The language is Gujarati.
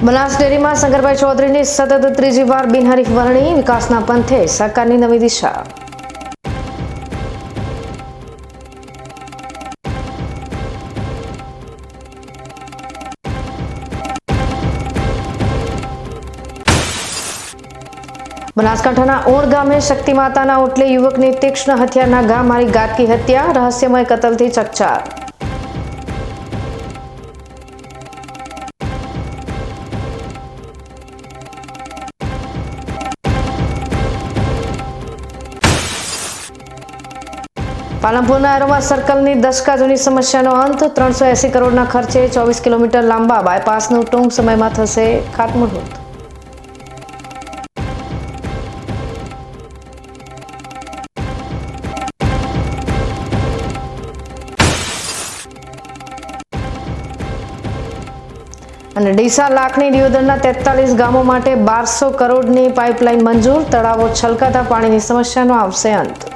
બનાસ ડેરીમાં શંકરભાઈ ચૌધરીની સતત ત્રીજી વાર બિનહરીફ વરણી, વિકાસના પંથે સરકારની નવી દિશા. બનાસકાંઠાના ઓણ ગામે શક્તિ માતાના ઓટલે યુવકની તીક્ષ્ણ હથિયારના ઘા મારી ગાતકી હત્યા, રહસ્યમય કતલથી ચકચાર. પાલનપુરના એરોમા સર્કલની દશકા જૂની સમસ્યાનો અંત. ત્રણસો એસી કરોડના ખર્ચે ચોવીસ કિલોમીટર લાંબા બાયપાસનું ટૂંક સમયમાં થશે ખાતમુહૂર્ત. અને ડીસા લાખની દિયોદરના તેતાલીસ ગામો માટે બારસો કરોડની પાઇપલાઇન મંજૂર. તળાવો છલકાતા પાણીની સમસ્યાનો આવશે અંત.